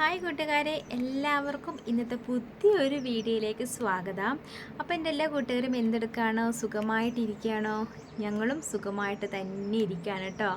Hi കൂട്ടുകാരെ എല്ലാവർക്കും ഇന്നത്തെ പുതിയൊരു വീഡിയോയിലേക്ക് സ്വാഗതം. അപ്പോൾ എന്റെ എല്ലാ കൂട്ടുകാരും എന്തെടുക്കുകയാണോ സുഖമായിട്ടിരിക്കുകയാണോ? ഞങ്ങളും സുഖമായിട്ട് തന്നെ ഇരിക്കുകയാണ് കേട്ടോ.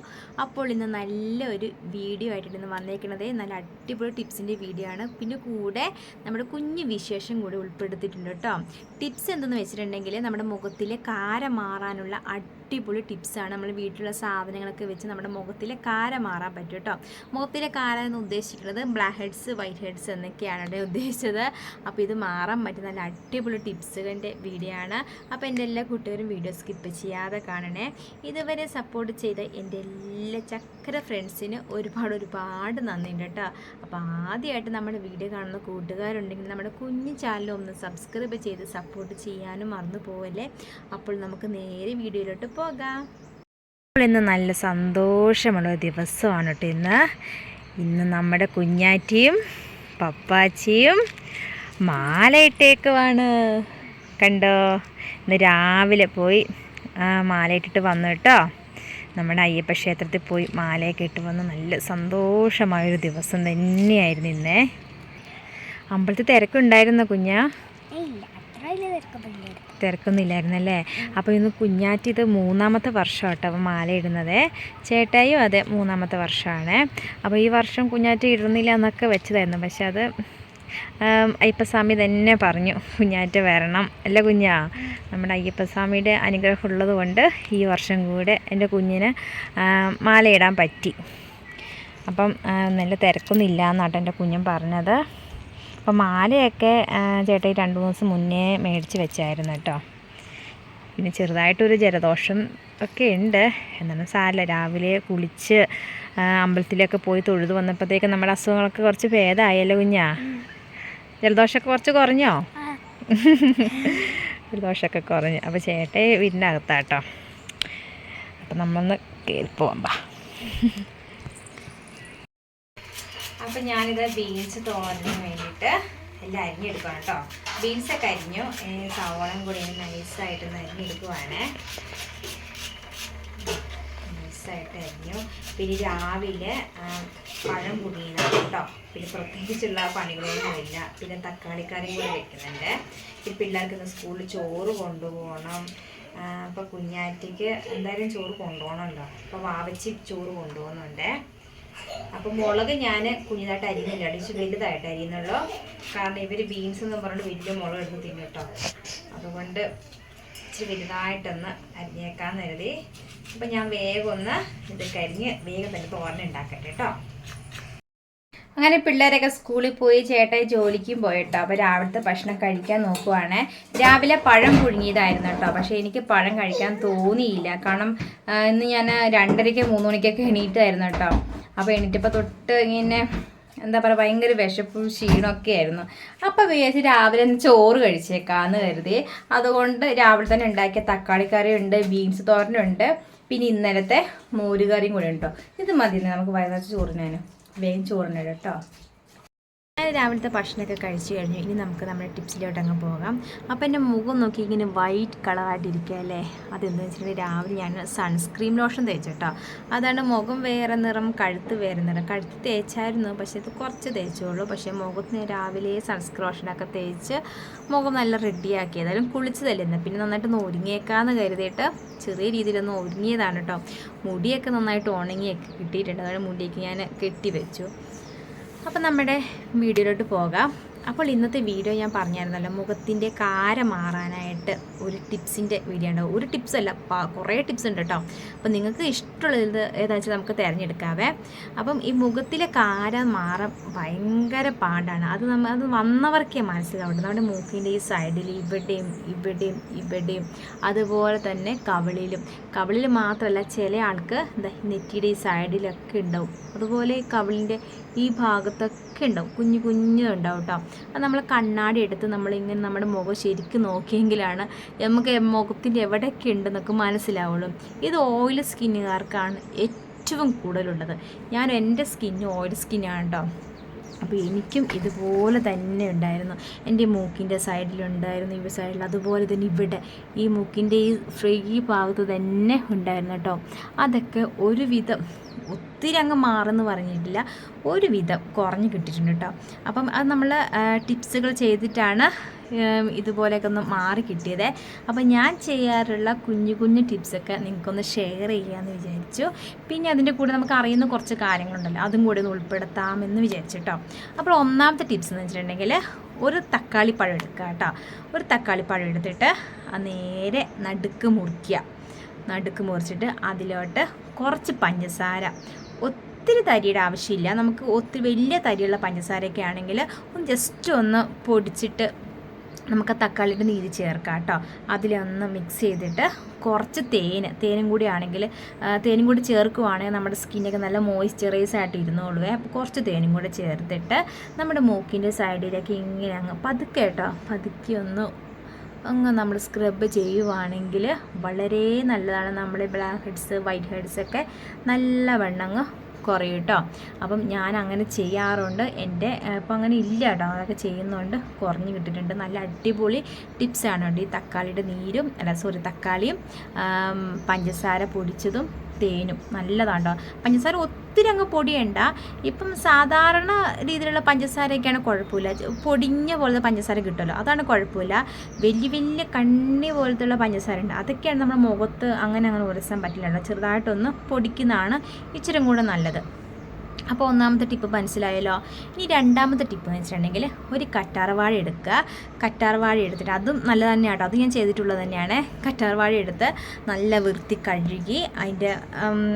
അപ്പോൾ ഇന്ന് നല്ലൊരു വീഡിയോ ആയിട്ട് ഇന്ന് വന്നേക്കുന്നത് നല്ല അടിപൊളി ടിപ്സിന്റെ വീഡിയോ ആണ്. പിന്നെ കൂടെ നമ്മുടെ കുഞ്ഞു വിശേഷം കൂടി ഉൾപ്പെടുത്തിയിട്ടുണ്ട് കേട്ടോ. ടിപ്സ് എന്തെന്ന് വെച്ചിട്ടുണ്ടെങ്കിൽ നമ്മുടെ മുഖത്തിലെ കാര മാറാനുള്ള അടിപൊളി ടിപ്സാണ് നമ്മൾ വീട്ടിലുള്ള സാധനങ്ങളൊക്കെ വെച്ച് നമ്മുടെ മുഖത്തിലെ കാര മാറാൻ പറ്റും കേട്ടോ. മുഖത്തിലെ കാര എന്ന് ഉദ്ദേശിക്കുന്നത് ബ്ലാക്ക് ഹെഡ്സ് വൈറ്റ് ഹെഡ്സ് എന്നൊക്കെയാണ് ഉദ്ദേശിച്ചത്. അപ്പോൾ ഇത് മാറാൻ പറ്റുന്ന നല്ല അടിപൊളി ടിപ്സുകളുടെ വീഡിയോ ആണ്. അപ്പോൾ എന്റെ എല്ലാ കൂട്ടുകാരും വീഡിയോ സ്കിപ്പ് ചെയ്യാതെ കാണണേ. ഇതുവരെ സപ്പോർട്ട് ചെയ്ത എന്റെ എല്ലാ ചക്ര ഫ്രണ്ട്സിന് ഒരുപാട് ഒരുപാട് നന്ദിയുണ്ട് കേട്ടോ. അപ്പോൾ ആദ്യമായിട്ട് നമ്മുടെ വീഡിയോ കാണുന്ന കൂട്ടുകാരുണ്ടെങ്കിൽ നമ്മുടെ കുഞ്ഞു ചാനൽ ഒന്ന് സബ്സ്ക്രൈബ് ചെയ്ത് സപ്പോർട്ട് ചെയ്യാനും മറന്നു പോവല്ലേ. അപ്പോൾ നമുക്ക് നേരെ വീഡിയോയിലോട്ട് പോകാം. അപ്പോൾ ഇന്ന് നല്ല സന്തോഷമുള്ള ദിവസമാണ് കേട്ടോ ഇന്ന്. ഇന്ന് നമ്മുടെ കുഞ്ഞാറ്റിയും പപ്പാച്ചിയും മാലയിട്ടേക്കുവാണ് കണ്ടോ? ഇന്ന് രാവിലെ പോയി മാലയിട്ടിട്ട് വന്നു കേട്ടോ. നമ്മുടെ അയ്യപ്പ ക്ഷേത്രത്തിൽ പോയി മാലയൊക്കെ ഇട്ട് വന്ന് നല്ല സന്തോഷമായൊരു ദിവസം തന്നെയായിരുന്നു ഇന്നേ. അമ്പലത്തിൽ തിരക്കുണ്ടായിരുന്നോ കുഞ്ഞാ? തിരക്കൊന്നുമില്ലായിരുന്നല്ലേ? അപ്പോൾ ഇന്ന് കുഞ്ഞാറ്റി ഇത് മൂന്നാമത്തെ വർഷം കേട്ടോ അപ്പോൾ മാല ഇടുന്നത് ചേട്ടായും അതെ മൂന്നാമത്തെ വർഷമാണ്. അപ്പോൾ ഈ വർഷം കുഞ്ഞാറ്റി ഇടുന്നില്ല എന്നൊക്കെ വെച്ചതായിരുന്നു. പക്ഷെ അത് അയ്യപ്പസ്വാമി തന്നെ പറഞ്ഞു കുഞ്ഞാറ്റ വരണം. അല്ല കുഞ്ഞാ നമ്മുടെ അയ്യപ്പസ്വാമിയുടെ അനുഗ്രഹം ഉള്ളത് കൊണ്ട് ഈ വർഷം കൂടെ എന്റെ കുഞ്ഞിന് മാലയിടാൻ പറ്റി. അപ്പം നല്ല തിരക്കൊന്നും ഇല്ല എന്നാട്ടോ എന്റെ കുഞ്ഞൻ പറഞ്ഞത്. അപ്പം മാലയൊക്കെ ചേട്ടായി രണ്ട് മൂന്ന് ദിവസം മുന്നേ മേടിച്ച് വെച്ചായിരുന്നു കേട്ടോ. പിന്നെ ചെറുതായിട്ടൊരു ജലദോഷം ഒക്കെ ഉണ്ട്. എന്നാലും സാരമില്ല രാവിലെ കുളിച്ച് അമ്പലത്തിലൊക്കെ പോയി തൊഴുതു വന്നപ്പോഴത്തേക്ക് നമ്മുടെ അസുഖങ്ങളൊക്കെ കുറച്ച് ഭേദമായല്ലോ കുഞ്ഞാ. ജലദോഷമൊക്കെ കുറച്ച് കുറഞ്ഞോ? ജലദോഷമൊക്കെ കുറഞ്ഞു. അപ്പോൾ ചേട്ടേ വീടിന്റെ അകത്താട്ടോ അപ്പം നമ്മളൊന്ന് കയറി പോകാം ബാ. അപ്പം ഞാനിത് ബീൻസ് തോരന് വേണ്ടിയിട്ട് എല്ലാം അരിഞ്ഞെടുക്കണം കേട്ടോ. ബീൻസൊക്കെ അരിഞ്ഞു. സവോളം കൂടി നൈസായിട്ടൊന്ന് അരിഞ്ഞെടുക്കുവാണ്. നൈസായിട്ട് അരിഞ്ഞു പിന്നെ രാവിലെ പഴം പുതിയതാണ് കേട്ടോ. പിന്നെ പ്രത്യേകിച്ചുള്ള പണികളൊന്നുമില്ല പിന്നെ തക്കാളിക്കറിയും കൂടി വെക്കുന്നുണ്ട്. ഈ പിള്ളേർക്ക് സ്കൂളിൽ ചോറ് കൊണ്ടുപോകണം. അപ്പോൾ കുഞ്ഞാറ്റിക്ക് എന്തായാലും ചോറ് കൊണ്ടുപോകണമല്ലോ അപ്പോൾ വാവച്ചി ചോറ് കൊണ്ടുപോകുന്നുണ്ട്. അപ്പം മുളക് ഞാൻ കുഞ്ഞിതായിട്ട് അരിയുന്നില്ല. അടിച്ച് വലുതായിട്ട് അരിയുന്നുള്ളൂ. കാരണം ഇവർ ബീൻസ് എന്ന് പറഞ്ഞിട്ട് വലിയ മുളക് എടുത്ത് തിന്നിട്ടോ അതുകൊണ്ട് ഇച്ചിരി വലുതായിട്ടൊന്ന് അരിഞ്ഞേക്കാന്ന് കരുതി. അപ്പം ഞാൻ വേഗം ഒന്ന് ഇത് കരിഞ്ഞ് വേഗം തന്നെ തോരൻ ഉണ്ടാക്കട്ടെ കേട്ടോ. അങ്ങനെ പിള്ളേരൊക്കെ സ്കൂളിൽ പോയി ചേട്ടായി ജോലിക്കും പോയിട്ടോ. അപ്പോൾ രാവിലത്തെ ഭക്ഷണം കഴിക്കാൻ നോക്കുവാണ്. രാവിലെ പഴം പുഴുങ്ങിയതായിരുന്നു കേട്ടോ. പക്ഷേ എനിക്ക് പഴം കഴിക്കാൻ തോന്നിയില്ല. കാരണം ഇന്ന് ഞാൻ രണ്ടരയ്ക്ക് മൂന്ന് മണിക്കൊക്കെ എണീറ്റായിരുന്നു കേട്ടോ. അപ്പോൾ എണീറ്റപ്പോൾ തൊട്ട് ഇങ്ങനെ എന്താ പറയുക ഭയങ്കര വിശപ്പും ക്ഷീണമൊക്കെ ആയിരുന്നു. അപ്പോൾ വിചാരിച്ച് രാവിലെ ചോറ് കഴിച്ചേക്കാന്ന് കരുതി. അതുകൊണ്ട് രാവിലെ തന്നെ ഉണ്ടാക്കിയ തക്കാളിക്കറി ഉണ്ട് ബീൻസ് തോരനുണ്ട്. പിന്നെ ഇന്നലത്തെ മോരുകറിയും കൂടെ ഉണ്ടോ ഇത് മതി നമുക്ക് വയനാട്ടിൽ ചോറിനാനും വേഗം ചോറിനിടാം ഞാൻ രാവിലത്തെ ഭക്ഷണമൊക്കെ കഴിച്ചു കഴിഞ്ഞു ഇനി നമുക്ക് നമ്മുടെ ടിപ്സിലോട്ട് അങ്ങ് പോകാം. അപ്പോൾ എന്റെ മുഖം നോക്കി ഇങ്ങനെ വൈറ്റ് കളറായിട്ടിരിക്കുക അല്ലേ? അതെന്താണെന്ന് വെച്ചിട്ടുണ്ടെങ്കിൽ രാവിലെ ഞാൻ സൺസ്ക്രീം ലോഷൻ തേച്ചു കേട്ടോ. അതാണ് മുഖം വേറെ നിറം കഴുത്ത് വേറെ നിറം. കഴുത്ത് തേച്ചായിരുന്നു പക്ഷേ ഇത് കുറച്ച് തേച്ചുള്ളൂ. പക്ഷേ മുഖത്തിന് രാവിലെ സൺസ്ക്രീൻ ലോഷനൊക്കെ തേച്ച് മുഖം നല്ല റെഡിയാക്കി ഏതായാലും കുളിച്ചതല്ലേ ഇന്ന്. പിന്നെ നന്നായിട്ട് ഒരുങ്ങിയേക്കാന്ന് കരുതിയിട്ട് ചെറിയ രീതിയിലൊന്ന് ഒരുങ്ങിയതാണ് കേട്ടോ. മുടിയൊക്കെ നന്നായിട്ട് ഉണങ്ങിയൊക്കെ കിട്ടിയിട്ടുണ്ട്. അതുകൊണ്ട് മുടിയൊക്കെ ഞാൻ കെട്ടി വെച്ചു. അപ്പം നമ്മുടെ വീഡിയോയിലോട്ട് പോകാം. അപ്പോൾ ഇന്നത്തെ വീഡിയോ ഞാൻ പറഞ്ഞായിരുന്നല്ലോ മുഖത്തിന്റെ കാര മാറാനായിട്ട് ഒരു ടിപ്സിന്റെ വീഡിയോ ഉണ്ടാവും ഒരു ടിപ്സ് അല്ല കുറേ ടിപ്സ് ഉണ്ട് കേട്ടോ. അപ്പം നിങ്ങൾക്ക് ഇഷ്ടമുള്ളത് ഏതാ വെച്ചാൽ നമുക്ക് തിരഞ്ഞെടുക്കാവേ. അപ്പം ഈ മുഖത്തിലെ കാര മാറാൻ ഭയങ്കര പാടാണ്. അത് നമ്മൾ അത് വന്നവർക്കേ മനസ്സിലാവുള്ളൂ നമ്മുടെ മൂക്കിന്റെ ഈ സൈഡിൽ ഇവിടെയും ഇവിടെയും ഇവിടെയും അതുപോലെ തന്നെ കവിളിലും. കവിളിൽ മാത്രമല്ല ചില ആൾക്ക് എന്താ നെറ്റിയുടെ ഈ സൈഡിലൊക്കെ ഉണ്ടാവും. അതുപോലെ കവിളിന്റെ ഈ ഭാഗത്തൊക്കെ ഉണ്ടാവും. കുഞ്ഞു കുഞ്ഞു ഉണ്ടാവും കേട്ടോ അത് നമ്മൾ കണ്ണാടി എടുത്ത് നമ്മളിങ്ങനെ നമ്മുടെ മുഖം ശരിക്കും നോക്കിയെങ്കിലാണ് നമുക്ക് മുഖത്തിന്റെ എവിടെയൊക്കെ ഉണ്ടെന്നൊക്കെ മനസ്സിലാവുള്ളൂ. ഇത് ഓയിൽ സ്കിന്നുകാർക്കാണ് ഏറ്റവും കൂടുതലുള്ളത്. ഞാൻ എന്റെ സ്കിന്ന് ഓയിൽ സ്കിന്നാണ് കേട്ടോ അപ്പോൾ എനിക്കും ഇതുപോലെ തന്നെ ഉണ്ടായിരുന്നു. എന്റെ മൂക്കിന്റെ സൈഡിലുണ്ടായിരുന്നു ഈ സൈഡിൽ. അതുപോലെ തന്നെ ഇവിടെ ഈ മൂക്കിന്റെ ഈ ഫ്രീ ഭാഗത്ത് തന്നെ ഉണ്ടായിരുന്നു കേട്ടോ. അതൊക്കെ ഒരുവിധം ഒത്തിരി അങ്ങ് മാറുമെന്ന് പറഞ്ഞിട്ടില്ല. ഒരുവിധം കുറഞ്ഞ് കിട്ടിയിട്ടുണ്ട് കേട്ടോ. അപ്പം അത് നമ്മൾ ടിപ്സുകൾ ചെയ്തിട്ടാണ് ഇതുപോലെയൊക്കെ ഒന്ന് മാറി കിട്ടിയത്. അപ്പോൾ ഞാൻ ചെയ്യാറുള്ള കുഞ്ഞു കുഞ്ഞു ടിപ്സൊക്കെ നിങ്ങൾക്കൊന്ന് ഷെയർ ചെയ്യാമെന്ന് വിചാരിച്ചു. പിന്നെ അതിന്റെ കൂടെ നമുക്ക് അറിയുന്ന കുറച്ച് കാര്യങ്ങളുണ്ടല്ലോ അതും കൂടി ഒന്ന് ഉൾപ്പെടുത്താമെന്ന് വിചാരിച്ചു കേട്ടോ അപ്പോൾ ഒന്നാമത്തെ ടിപ്സ് എന്ന് വെച്ചിട്ടുണ്ടെങ്കിൽ ഒരു തക്കാളി പഴം എടുക്കുക കേട്ടോ. ഒരു തക്കാളി പഴം എടുത്തിട്ട് നേരെ നടുക്ക് മുറിക്കുക. നടുക്ക് മുറിച്ചിട്ട് അതിലോട്ട് കുറച്ച് പഞ്ചസാര. ഒത്തിരി തരിയുടെ ആവശ്യമില്ല. നമുക്ക് ഒത്തിരി വലിയ തരിയുള്ള പഞ്ചസാരയൊക്കെ ആണെങ്കിൽ ഒന്ന് ജസ്റ്റ് ഒന്ന് പൊടിച്ചിട്ട് നമുക്ക് ആ തക്കാളിയുടെ നീര് ചേർക്കാം കേട്ടോ. അതിലൊന്ന് മിക്സ് ചെയ്തിട്ട് കുറച്ച് തേൻ തേനും കൂടി ആണെങ്കിൽ തേനും കൂടി ചേർക്കുവാണെങ്കിൽ നമ്മുടെ സ്കിന്നൊക്കെ നല്ല മോയ്സ്ചറൈസ് ആയിട്ട് ഇരുന്നോളൂ അപ്പോൾ കുറച്ച് തേനും കൂടി ചേർത്തിട്ട് നമ്മുടെ മൂക്കിന്റെ സൈഡിലേക്ക് ഇങ്ങനെ അങ്ങ് പതുക്കെ കേട്ടോ പതുക്കെ ഒന്ന് അങ്ങ് നമ്മൾ സ്ക്രബ് ചെയ്യുവാണെങ്കിൽ വളരെ നല്ലതാണ്. നമ്മുടെ ബ്ലാക്ക് ഹെഡ്സ് വൈറ്റ് ഹെഡ്സ് ഒക്കെ നല്ല അങ്ങ് കുറയും കേട്ടോ. അപ്പം ഞാൻ അങ്ങനെ ചെയ്യാറുണ്ട്. എന്റെ ഇപ്പം അങ്ങനെ ഇല്ല കേട്ടോ. അതൊക്കെ ചെയ്യുന്നതുകൊണ്ട് കുറഞ്ഞ് കിട്ടിയിട്ടുണ്ട്. നല്ല അടിപൊളി ടിപ്സാണ് ഈ തക്കാളിയുടെ നീരും അല്ല സോറി തക്കാളിയും പഞ്ചസാര പൊടിച്ചതും തേനും. നല്ലതാണ് കേട്ടോ. പഞ്ചസാര ഒത്തിരി അങ്ങ് പൊടിയണ്ട. ഇപ്പം സാധാരണ രീതിയിലുള്ള പഞ്ചസാരയൊക്കെയാണ് കുഴപ്പമില്ല. പൊടിഞ്ഞ പോലത്തെ പഞ്ചസാര കിട്ടുമല്ലോ അതാണ് കുഴപ്പമില്ല. വലിയ വലിയ കണ്ണി പോലത്തുള്ള പഞ്ചസാര ഉണ്ട് അതൊക്കെയാണ് നമ്മുടെ മുഖത്ത് അങ്ങനെ അങ്ങനെ ഉരസാൻ പറ്റില്ല. ചെറുതായിട്ടൊന്ന് പൊടിക്കുന്നതാണ് ഇച്ചിരി കൂടെ നല്ലത്. അപ്പോൾ ഒന്നാമത്തെ ടിപ്പ് മനസ്സിലായല്ലോ. ഇനി രണ്ടാമത്തെ ടിപ്പ് എന്ന് വെച്ചിട്ടുണ്ടെങ്കിൽ ഒരു കറ്റാർവാഴ എടുക്കുക. കറ്റാർവാഴ എടുത്തിട്ട് അതും നല്ല തന്നെയാട്ടോ. അത് ഞാൻ ചെയ്തിട്ടുള്ളത് തന്നെയാണ്. കറ്റാർവാഴ എടുത്ത് നല്ല വൃത്തി കഴുകി അതിന്റെ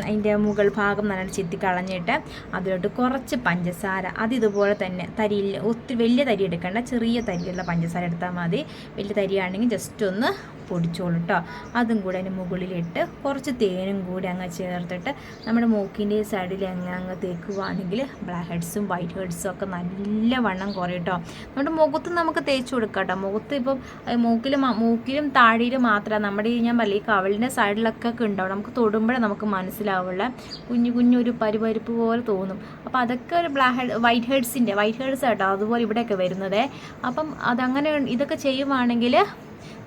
അതിന്റെ മുകൾ ഭാഗം നല്ല ചെത്തി കളഞ്ഞിട്ട് അതിലോട്ട് കുറച്ച് പഞ്ചസാര. അത് ഇതുപോലെ തന്നെ തരിയിൽ ഒത്തിരി വലിയ തരി എടുക്കേണ്ട. ചെറിയ തരിയുള്ള പഞ്ചസാര എടുത്താൽ മതി. വലിയ തരിയാണെങ്കിൽ ജസ്റ്റ് ഒന്ന് പൊടിച്ചോളൂ കേട്ടോ അതും കൂടെ അതിന് മുകളിലിട്ട് കുറച്ച് തേനും കൂടി അങ്ങ് ചേർത്തിട്ട് നമ്മുടെ മൂക്കിന്റെ സൈഡിൽ അങ്ങ് അങ്ങ് തേക്കുവാണെങ്കിൽ ബ്ലാക്ക് ഹെഡ്സും വൈറ്റ് ഹെഡ്സും ഒക്കെ നല്ല വണ്ണം കുറയും കേട്ടോ നമ്മുടെ മുഖത്ത് നമുക്ക് തേച്ച് കൊടുക്കാം കേട്ടോ മുഖത്ത് ഇപ്പം മൂക്കിൽ മൂക്കിലും താടിയിലും മാത്രമല്ല നമ്മുടെ ഈ ഞാൻ ഈ കവളിന്റെ സൈഡിലൊക്കെ ഉണ്ടാവും. നമുക്ക് തൊടുമ്പോഴേ നമുക്ക് മനസ്സിലാവുള്ള കുഞ്ഞു കുഞ്ഞു ഒരു പരിപരിപ്പ് പോലെ തോന്നും. അപ്പോൾ അതൊക്കെ ഒരു ബ്ലാക്ക് ഹെഡ് വൈറ്റ് ഹെഡ്സിന്റെ വൈറ്റ് ഹെഡ്സ് കേട്ടോ അതുപോലെ ഇവിടെയൊക്കെ വരുന്നത്. അപ്പം അതങ്ങനെ ഇതൊക്കെ ചെയ്യുവാണെങ്കിൽ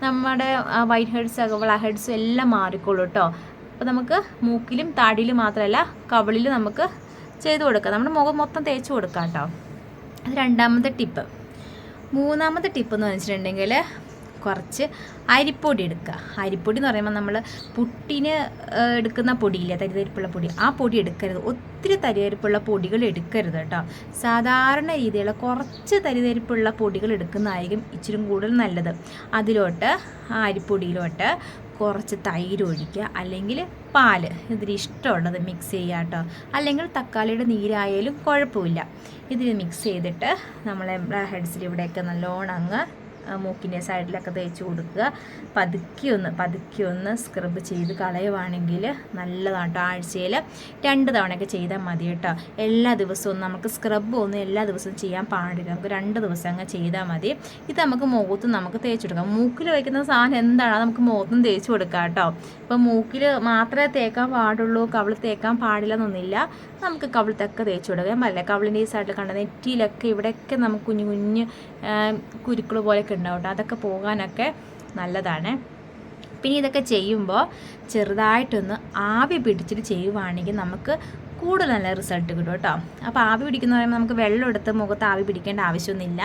നമ്മുടെ വൈറ്റ് ഹെഡ്സ് ബ്ലാക്ക് ഹെഡ്സും എല്ലാം മാറിക്കോളൂ കേട്ടോ അപ്പോൾ നമുക്ക് മൂക്കിലും താടിയിലും മാത്രമല്ല കവളിൽ നമുക്ക് ചെയ്ത് കൊടുക്കാം. നമ്മുടെ മുഖം മൊത്തം തേച്ച് കൊടുക്കാം കേട്ടോ അത് രണ്ടാമത്തെ ടിപ്പ് മൂന്നാമത്തെ ടിപ്പ് എന്ന് വെച്ചിട്ടുണ്ടെങ്കിൽ കുറച്ച് അരിപ്പൊടി എടുക്കുക. അരിപ്പൊടി എന്ന് പറയുമ്പോൾ നമ്മൾ പുട്ടിന് എടുക്കുന്ന പൊടിയില്ല തരിതരിപ്പുള്ള പൊടി. ആ പൊടി എടുക്കരുത്. ഒത്തിരി തരിതരിപ്പുള്ള പൊടികൾ എടുക്കരുത് കേട്ടോ. സാധാരണ രീതിയിലുള്ള കുറച്ച് തരിതരിപ്പുള്ള പൊടികൾ എടുക്കുന്നതായിരിക്കും ഇച്ചിരി കൂടുതൽ നല്ലത്. അതിലോട്ട് ആ അരിപ്പൊടിയിലോട്ട് കുറച്ച് തൈര് ഒഴിക്കുക. അല്ലെങ്കിൽ പാൽ ഇതിൽ ഇഷ്ടമുള്ളത് മിക്സ് ചെയ്യുക കേട്ടോ. അല്ലെങ്കിൽ തക്കാളിയുടെ നീരായാലും കുഴപ്പമില്ല. ഇതിൽ മിക്സ് ചെയ്തിട്ട് നമ്മളെ ഹെഡ്സിൽ ഇവിടെയൊക്കെ നല്ലോണം അങ്ങ് മൂക്കിന്റെ സൈഡിലൊക്കെ തേച്ച് കൊടുക്കുക. പതുക്കി ഒന്ന് പതുക്കി ഒന്ന് സ്ക്രബ് ചെയ്ത് കളയുവാണെങ്കിൽ നല്ലതാണ് കേട്ടോ ആഴ്ചയിൽ രണ്ട് തവണയൊക്കെ ചെയ്താൽ മതി കേട്ടോ. എല്ലാ ദിവസവും നമുക്ക് സ്ക്രബ് ഒന്നും എല്ലാ ദിവസവും ചെയ്യാൻ പാടില്ല. നമുക്ക് രണ്ട് ദിവസം അങ്ങ് ചെയ്താൽ മതി. ഇത് നമുക്ക് മുഖത്ത് നമുക്ക് തേച്ച് കൊടുക്കാം. മൂക്കിൽ വയ്ക്കുന്ന സാധനം എന്താണ് നമുക്ക് മുഖത്തും തേച്ച് കൊടുക്കാം കേട്ടോ. ഇപ്പം മൂക്കിൽ മാത്രമേ തേക്കാൻ പാടുള്ളൂ കവിൾ തേക്കാൻ പാടില്ല എന്നൊന്നില്ല നമുക്ക് കവിളത്തൊക്കെ തേച്ച് കൊടുക്കാം. അല്ല? കവിളിന്റെ ഈ സൈഡിൽ കണ്ട നെറ്റിയിലൊക്കെ ഇവിടെയൊക്കെ നമുക്ക് കുഞ്ഞു കുഞ്ഞ് കുരുക്കൾ പോലെയൊക്കെ ഉണ്ടാവും അതൊക്കെ പോകാനൊക്കെ നല്ലതാണ്. പിന്നെ ഇതൊക്കെ ചെയ്യുമ്പോൾ ചെറുതായിട്ടൊന്ന് ആവി പിടിച്ചിട്ട് ചെയ്യുവാണെങ്കിൽ നമുക്ക് കൂടുതൽ നല്ല റിസൾട്ട് കിട്ടും കേട്ടോ. അപ്പോൾ ആവി പിടിക്കുന്ന പറയുമ്പോൾ നമുക്ക് വെള്ളം എടുത്ത് മുഖത്ത് ആവി പിടിക്കേണ്ട ആവശ്യമൊന്നുമില്ല.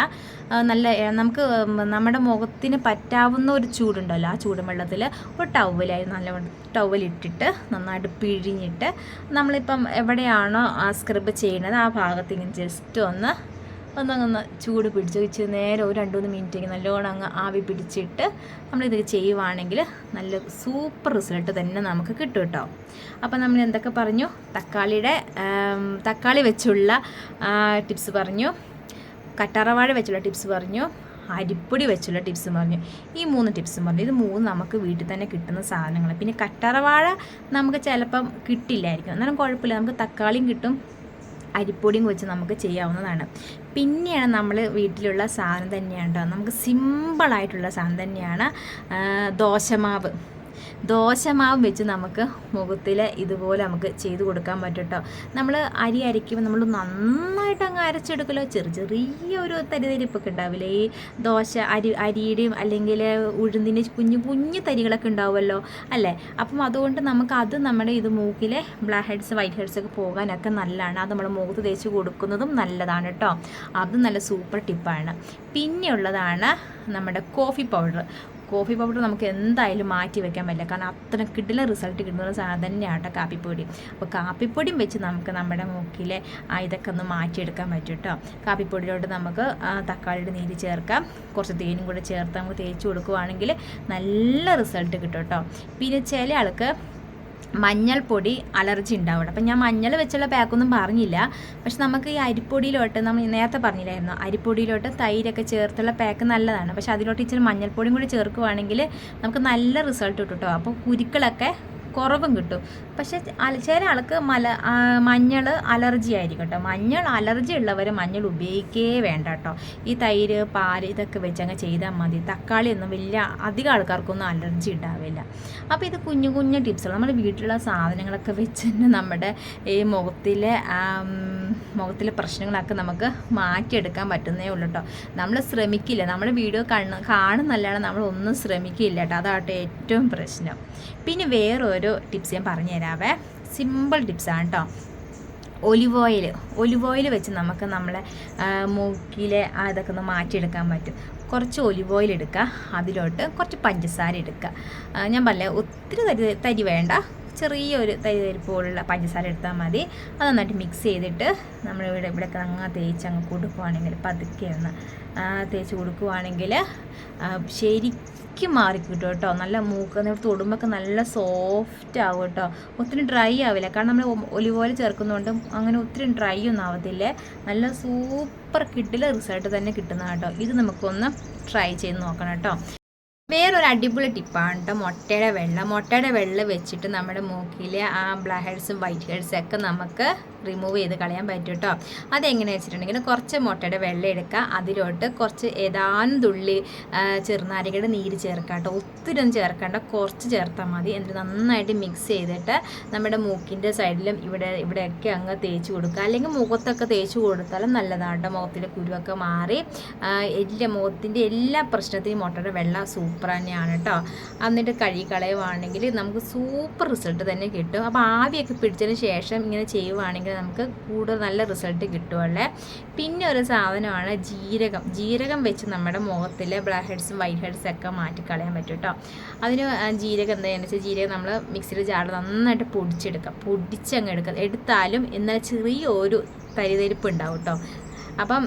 നല്ല നമുക്ക് നമ്മുടെ മുഖത്തിന് പറ്റാവുന്ന ഒരു ചൂടുണ്ടല്ലോ. ആ ചൂടും വെള്ളത്തിൽ ഒരു ടവലായി നല്ല ടവലിട്ടിട്ട് നന്നായിട്ട് പിഴിഞ്ഞിട്ട് നമ്മളിപ്പം എവിടെയാണോ ആ സ്ക്രബ് ചെയ്യുന്നത് ആ ഭാഗത്ത് ഇങ്ങനെ ജസ്റ്റ് ഒന്ന് ഒന്നങ്ങ് ചൂട് പിടിച്ച് വെച്ച് നേരെ ഒരു രണ്ട് മൂന്ന് മിനിറ്റ് നല്ലോണം അങ്ങ് ആവി പിടിച്ചിട്ട് നമ്മളിത് ചെയ്യുവാണെങ്കിൽ നല്ല സൂപ്പർ റിസൾട്ട് തന്നെ നമുക്ക് കിട്ടും കേട്ടോ. അപ്പോൾ നമ്മൾ എന്തൊക്കെ പറഞ്ഞു? തക്കാളിയുടെ തക്കാളി വെച്ചുള്ള ടിപ്സ് പറഞ്ഞു. കറ്റാറവാഴ വെച്ചുള്ള ടിപ്സ് പറഞ്ഞു. അരിപ്പൊടി വെച്ചുള്ള ടിപ്സ് പറഞ്ഞു. ഈ മൂന്ന് ടിപ്സും പറഞ്ഞു. ഇത് മൂന്ന് നമുക്ക് വീട്ടിൽ തന്നെ കിട്ടുന്ന സാധനങ്ങൾ പിന്നെ കട്ടറവാഴ നമുക്ക് ചിലപ്പം കിട്ടില്ലായിരിക്കും. എന്നാലും കുഴപ്പമില്ല. നമുക്ക് തക്കാളിയും കിട്ടും. അരിപ്പൊടിയും വെച്ച് നമുക്ക് ചെയ്യാവുന്നതാണ്. പിന്നെയാണ് നമ്മൾ വീട്ടിലുള്ള സാധനം തന്നെയാണ് കേട്ടോ നമുക്ക് സിമ്പിളായിട്ടുള്ള സാധനം തന്നെയാണ് ദോശമാവ്. ദോശമാവ് വെച്ച് നമുക്ക് മുഖത്തിൽ ഇതുപോലെ നമുക്ക് ചെയ്ത് കൊടുക്കാൻ പറ്റും കേട്ടോ നമ്മൾ അരി അരയ്ക്കുമ്പോൾ നമ്മൾ നന്നായിട്ട് അങ്ങ് അരച്ചെടുക്കലോ? ചെറിയ ചെറിയ ഒരു തരിതരിപ്പൊക്കെ ഉണ്ടാവില്ലേ? ഈ ദോശ അരി അരിയുടെയും അല്ലെങ്കിൽ ഉഴുന്നിന്റെ കുഞ്ഞു കുഞ്ഞു തരികളൊക്കെ ഉണ്ടാവുമല്ലോ അല്ലേ? അപ്പം അതുകൊണ്ട് നമുക്ക് അത് നമ്മുടെ ഇത് മൂക്കിലെ ബ്ലാക്ക് ഹെഡ്സ് വൈറ്റ് ഹെഡ്സ് ഒക്കെ പോകാനൊക്കെ നല്ലതാണ്. അത് നമ്മൾ മുഖത്ത് തേച്ച് കൊടുക്കുന്നതും നല്ലതാണ് കേട്ടോ. അത് നല്ല സൂപ്പർ ടിപ്പാണ് പിന്നെയുള്ളതാണ് നമ്മുടെ കോഫി പൗഡർ കോഫി പൗഡർ നമുക്ക് എന്തായാലും മാറ്റി വെക്കാൻ പറ്റില്ല. കാരണം അത്ര കിടില റിസൾട്ട് കിട്ടുന്ന സാധനം തന്നെയാണ് കേട്ടോ കാപ്പിപ്പൊടി. അപ്പോൾ കാപ്പിപ്പൊടിയും വെച്ച് നമുക്ക് നമ്മുടെ മൂക്കിലെ ഇതൊക്കെ ഒന്ന് മാറ്റിയെടുക്കാൻ പറ്റും കേട്ടോ. കാപ്പിപ്പൊടിയിലോട്ട് നമുക്ക് തക്കാളിയുടെ നീര് ചേർക്കാം. കുറച്ച് തേനും കൂടെ ചേർത്ത് നമുക്ക് തേച്ച് കൊടുക്കുവാണെങ്കിൽ നല്ല റിസൾട്ട് കിട്ടും കേട്ടോ. പിന്നെ ചില ആൾക്ക് മഞ്ഞൾപ്പൊടി അലർജി ഉണ്ടാവണം. അപ്പം ഞാൻ മഞ്ഞൾ വെച്ചുള്ള പാക്കൊന്നും പറഞ്ഞില്ല. പക്ഷെ നമുക്ക് ഈ അരിപ്പൊടിയിലോട്ട് നമ്മൾ നേരത്തെ പറഞ്ഞില്ലായിരുന്നു? അരിപ്പൊടിയിലോട്ട് തൈരൊക്കെ ചേർത്തുള്ള പാക്ക് നല്ലതാണ്. പക്ഷെ അതിലോട്ട് ഇച്ചിരി മഞ്ഞൾപ്പൊടിയും കൂടി ചേർക്കുവാണെങ്കിൽ നമുക്ക് നല്ല റിസൾട്ട് കിട്ടും കേട്ടോ അപ്പോൾ കുരുക്കളൊക്കെ കുറവും കിട്ടും. പക്ഷെ ചില ആൾക്ക് മല മഞ്ഞൾ അലർജി ആയിരിക്കും കേട്ടോ. മഞ്ഞൾ അലർജി ഉള്ളവർ മഞ്ഞൾ ഉപയോഗിക്കേ വേണ്ട കേട്ടോ. ഈ തൈര് പാൽ ഇതൊക്കെ വെച്ച് അങ്ങ് ചെയ്താൽ മതി. തക്കാളി ഒന്നും വലിയ അധികം ആൾക്കാർക്കൊന്നും അലർജി ഉണ്ടാവില്ല. അപ്പോൾ ഇത് കുഞ്ഞു കുഞ്ഞു ടിപ്സുകൾ. നമ്മുടെ വീട്ടിലുള്ള സാധനങ്ങളൊക്കെ വെച്ച് തന്നെ നമ്മുടെ ഈ മുഖത്തിലെ മുഖത്തിലെ പ്രശ്നങ്ങളൊക്കെ നമുക്ക് മാറ്റിയെടുക്കാൻ പറ്റുന്നേ ഉള്ളൂ കേട്ടോ. നമ്മൾ ശ്രമിക്കില്ല. നമ്മൾ വീഡിയോ കാണുന്ന കാണുന്നല്ലാതെ നമ്മൾ ഒന്നും ശ്രമിക്കില്ല കേട്ടോ. അതാട്ടോ ഏറ്റവും പ്രശ്നം. പിന്നെ വേറൊരു ടിപ്സ് ഞാൻ പറഞ്ഞു തരാവേ സിമ്പിൾ ടിപ്സാണ് കേട്ടോ ഒലിവ് ഓയിൽ ഒലിവ് ഓയിൽ വെച്ച് നമുക്ക് നമ്മളെ മൂക്കിലെ അതൊക്കെ ഒന്ന് മാറ്റിയെടുക്കാൻ പറ്റും. കുറച്ച് ഒലിവ് ഓയിൽ എടുക്കുക അതിലോട്ട് കുറച്ച് പഞ്ചസാര എടുക്കുക ഞാൻ പറഞ്ഞ ഒത്തിരി തരി തരി വേണ്ട. ചെറിയൊരു തരി തരിപ്പോലുള്ള പഞ്ചസാര എടുത്താൽ മതി. അത് നന്നായിട്ട് മിക്സ് ചെയ്തിട്ട് നമ്മൾ ഇവിടെ ഇവിടെ അങ്ങ് തേച്ച് അങ്ങ് കൊടുക്കുവാണെങ്കിൽ പതുക്കെ ഒന്ന് തേച്ച് കൊടുക്കുവാണെങ്കിൽ ആ, ശരിക്കും മാറിക്കിട്ടും കേട്ടോ. നല്ല മൂക്ക് നമ്മൾ തൊടുമ്പൊക്കെ നല്ല സോഫ്റ്റ് ആവും കേട്ടോ. ഒത്തിരി ഡ്രൈ ആവില്ല. കാരണം നമ്മൾ ഒലിവ് ഓയിൽ ചേർക്കുന്നതുകൊണ്ട് അങ്ങനെ ഒത്തിരി ഡ്രൈ ഒന്നും ആവത്തില്ലേ. നല്ല സൂപ്പർ കിട്ടില്ല റിസൾട്ട് തന്നെ കിട്ടുന്ന കേട്ടോ. ഇത് നമുക്കൊന്ന് ട്രൈ ചെയ്ത് നോക്കണം കേട്ടോ. വേറൊരു അടിപൊളി ടിപ്പാണ് കേട്ടോ മുട്ടയുടെ വെള്ള. മുട്ടയുടെ വെള്ള വെച്ചിട്ട് നമ്മുടെ മൂക്കിലെ ആ ബ്ലാക്ക് ഹെഡ്സും വൈറ്റ് ഹെഡ്സും ഒക്കെ നമുക്ക് റിമൂവ് ചെയ്ത് കളയാൻ പറ്റും കേട്ടോ അതെങ്ങനെയാണെന്ന് വെച്ചിട്ടുണ്ടെങ്കിൽ കുറച്ച് മുട്ടയുടെ വെള്ളം എടുക്കുക. അതിലോട്ട് കുറച്ച് ഏതാനും തുള്ളി ചെറുനാരികയുടെ നീര് ചേർക്കുക കേട്ടോ ഒത്തിരി ഒന്നും ചേർക്കേണ്ട കുറച്ച് ചേർത്താൽ മതി. എന്നിട്ട് നന്നായിട്ട് മിക്സ് ചെയ്തിട്ട് നമ്മുടെ മൂക്കിന്റെ സൈഡിലും ഇവിടെ ഇവിടെയൊക്കെ അങ്ങ് തേച്ച് കൊടുക്കുക. അല്ലെങ്കിൽ മുഖത്തൊക്കെ തേച്ച് കൊടുത്താലും നല്ലതാണ് കേട്ടോ മുഖത്തിലെ കുരുവൊക്കെ മാറി എല്ലാ മുഖത്തിന്റെ എല്ലാ പ്രശ്നത്തിനും മുട്ടയുടെ വെള്ളം സൂപ്പർ തന്നെയാണ് കേട്ടോ എന്നിട്ട് കഴുകി കളയുവാണെങ്കിൽ നമുക്ക് സൂപ്പർ റിസൾട്ട് തന്നെ കിട്ടും. അപ്പോൾ ആവിയൊക്കെ പിടിച്ചതിന് ശേഷം ഇങ്ങനെ ചെയ്യുവാണെങ്കിൽ നമുക്ക് കൂടുതൽ നല്ല റിസൾട്ട് കിട്ടുമല്ലേ പിന്നെ ഒരു സാധനമാണ് ജീരകം. ജീരകം വെച്ച് നമ്മുടെ മുഖത്തിലെ ബ്ലാക്ക് ഹെഡ്സും വൈറ്റ് ഹെഡ്സും ഒക്കെ മാറ്റിക്കളയാൻ പറ്റും കേട്ടോ അതിന് ജീരകം എന്താണെന്ന് വെച്ചാൽ ജീരകം നമ്മൾ മിക്സിയിൽ ജാറിൽ നന്നായിട്ട് പൊടിച്ചെടുക്കുക പൊടിച്ചങ്ങ് എടുക്കുക എടുത്താലും എന്നാൽ ചെറിയ ഒരു തരിതരിപ്പ് ഉണ്ടാവും കേട്ടോ അപ്പം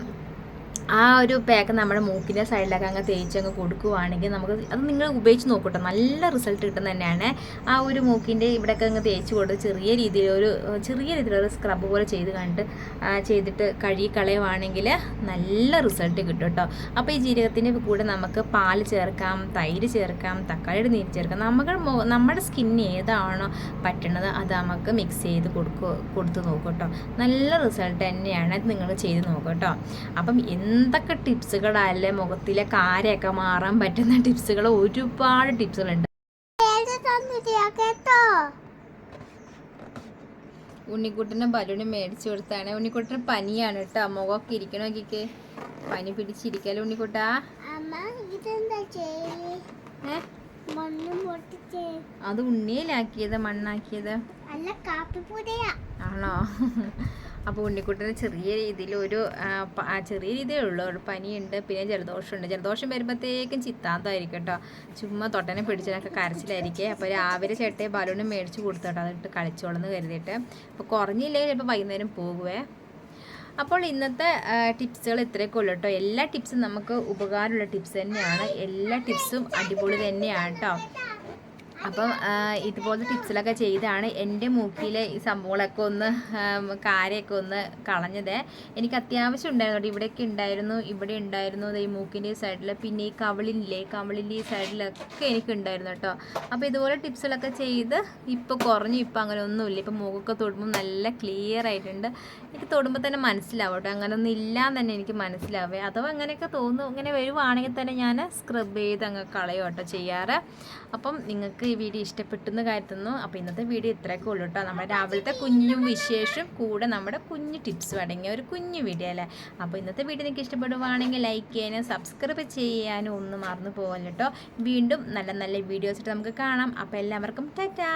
ആ ഒരു പാക്ക് നമ്മുടെ മൂക്കിന്റെ സൈഡിലൊക്കെ അങ്ങ് തേച്ചങ്ങ് കൊടുക്കുവാണെങ്കിൽ നമുക്ക് അത് നിങ്ങൾ ഉപയോഗിച്ച് നോക്കൂട്ടോ. നല്ല റിസൾട്ട് കിട്ടുന്ന തന്നെയാണ്. ആ ഒരു മൂക്കിന്റെ ഇവിടെയൊക്കെ അങ്ങ് തേച്ച് കൊടുത്ത് ചെറിയ രീതിയിൽ ഒരു ചെറിയ രീതിയിലൊരു സ്ക്രബ് പോലെ ചെയ്ത് കണ്ട് ചെയ്തിട്ട് കഴുകി കളയുവാണെങ്കിൽ നല്ല റിസൾട്ട് കിട്ടും കേട്ടോ അപ്പോൾ ഈ ജീരകത്തിന്റെ കൂടെ നമുക്ക് പാൽ ചേർക്കാം തൈര് ചേർക്കാം തക്കാളിയുടെ നീര് ചേർക്കാം. നമുക്ക് നമ്മുടെ സ്കിന്നിന് ഏതാണോ പറ്റണത് അത് നമുക്ക് മിക്സ് ചെയ്ത് കൊടുക്കുക കൊടുത്ത് നോക്കും കേട്ടോ നല്ല റിസൾട്ട് തന്നെയാണ് നിങ്ങൾ ചെയ്ത് നോക്കും കേട്ടോ അപ്പം എന്തൊക്കെ ടിപ്സുകളാ ടിപ്സുകളല്ലേ മുഖത്തിലെ കാരയൊക്കെ മാറാൻ പറ്റുന്ന ടിപ്സുകൾ ഒരുപാട് ടിപ്സുകളുണ്ട്. കേട്ടോ ബലൂണ് ബലൂണും മേടിച്ചു കൊടുത്താണ്. ഉണ്ണിക്കുട്ടന് പനിയാണ് കേട്ടോ. മുഖമൊക്കെ ഇരിക്കണോ ഇരിക്കണോക്കിക്ക് പനി പിടിച്ചിരിക്കല്ലോ ഉണ്ണിക്കുട്ടാ? അമ്മ ഇതെന്താ ചെയ്യേ ഏ? മണ്ണ് പൊട്ടിച്ചേ. അത് ഉണ്ണിയിലാക്കിയത് മണ്ണാക്കിയത്. അല്ല ആണോ? അപ്പോൾ ഉണ്ണിക്കുട്ടന് ചെറിയ രീതിയിൽ ഒരു ചെറിയ രീതിയിലുള്ള ഒരു പനിയുണ്ട് പിന്നെ ജലദോഷമുണ്ട്. ജലദോഷം വരുമ്പോഴത്തേക്കും ചിത്താന്തമായിരിക്കും കേട്ടോ. ചുമ്മാ തൊട്ടനെ പിടിച്ചതിനൊക്കെ കരച്ചിലായിരിക്കും. അപ്പോൾ രാവിലെ ചേട്ടയെ ബലൂണും മേടിച്ച് കൊടുത്തു കേട്ടോ. അതിട്ട് കളിച്ചോളെന്ന് കരുതിയിട്ട്. അപ്പോൾ കുറഞ്ഞില്ലെങ്കിൽ ചിലപ്പോൾ വൈകുന്നേരം പോകുവേ. അപ്പോൾ ഇന്നത്തെ ടിപ്സുകൾ ഇത്രയൊക്കെ ഉള്ളൂ കേട്ടോ. എല്ലാ ടിപ്സും നമുക്ക് ഉപകാരമുള്ള ടിപ്സ് തന്നെയാണ്. എല്ലാ ടിപ്സും അടിപൊളി തന്നെയാണ് കേട്ടോ. അപ്പം ഇതുപോലെ ഇതുപോലത്തെ ടിപ്സിലൊക്കെ ചെയ്താണ് എന്റെ മൂക്കിലെ ഈ സംഭവങ്ങളൊക്കെ ഒന്ന് കാര്യമൊക്കെ ഒന്ന് കളഞ്ഞത്. എനിക്ക് അത്യാവശ്യം ഉണ്ടായിരുന്നു. ഇവിടെയൊക്കെ ഉണ്ടായിരുന്നു ഇവിടെ ഉണ്ടായിരുന്നു ഈ മൂക്കിന്റെ സൈഡിൽ പിന്നെ ഈ കവിളിനില്ലേ കവിളിന്റെ ഈ സൈഡിലൊക്കെ എനിക്ക് ഉണ്ടായിരുന്നു കേട്ടോ. അപ്പോൾ ഇതുപോലെ ടിപ്സുകളൊക്കെ ചെയ്ത് ഇപ്പോൾ കുറഞ്ഞു ഇപ്പോൾ അങ്ങനെ ഒന്നുമില്ല. ഇപ്പോൾ മുഖമൊക്കെ തൊടുമ്പോൾ നല്ല ക്ലിയർ ആയിട്ടുണ്ട്. എനിക്ക് തൊടുമ്പോൾ തന്നെ മനസ്സിലാവും കേട്ടോ. അങ്ങനൊന്നും ഇല്ല തന്നെ എനിക്ക് മനസ്സിലാവേ. അഥവാ അങ്ങനെയൊക്കെ തോന്നുന്നു ഇങ്ങനെ വരുവാണെങ്കിൽ തന്നെ ഞാൻ സ്ക്രബ് ചെയ്ത് അങ്ങ് കളയും കേട്ടോ ചെയ്യാറ്. അപ്പം നിങ്ങൾക്ക് വീഡിയോ ഇഷ്ടപ്പെട്ടെന്ന് കരുതുന്നു അപ്പോൾ ഇന്നത്തെ വീഡിയോ ഇത്രയൊക്കെ ഉള്ളൂ കേട്ടോ നമ്മുടെ രാവിലത്തെ കുഞ്ഞും വിശേഷം കൂടെ നമ്മുടെ കുഞ്ഞു ടിപ്സും അടങ്ങിയ ഒരു കുഞ്ഞു വീഡിയോ അല്ലേ? അപ്പോൾ ഇന്നത്തെ വീഡിയോ നിങ്ങൾക്ക് ഇഷ്ടപ്പെടുവാണെങ്കിൽ ലൈക്ക് ചെയ്യാനും സബ്സ്ക്രൈബ് ചെയ്യാനും ഒന്നും മറന്നു പോകല്ലോ വീണ്ടും നല്ല നല്ല വീഡിയോസ് ഇട്ട് നമുക്ക് കാണാം. അപ്പോൾ എല്ലാവർക്കും ടാറ്റാ.